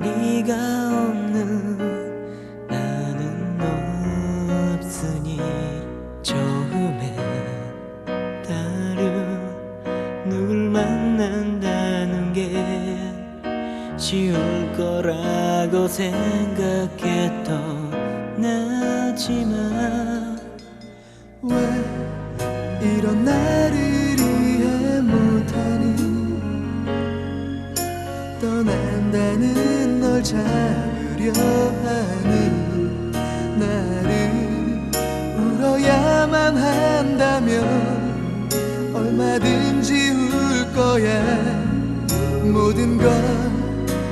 네가 없는 나는 없으니 처음에 다른 누굴 만난다는 게 쉬울 거라고 생각했던 나지만 왜 이런 날이 거야 모든 걸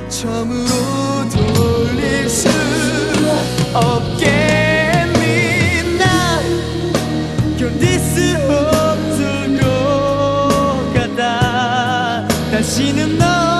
처음으로 돌릴 수 없겠니 난 견딜 수 없을 것 같아. 다시는 널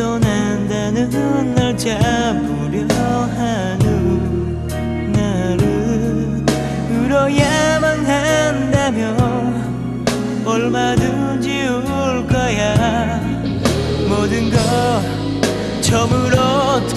떠난다는 널 잡으려 하는 나를 울어야만 한다면 얼마든지 울 거야. 모든 걸 처음으로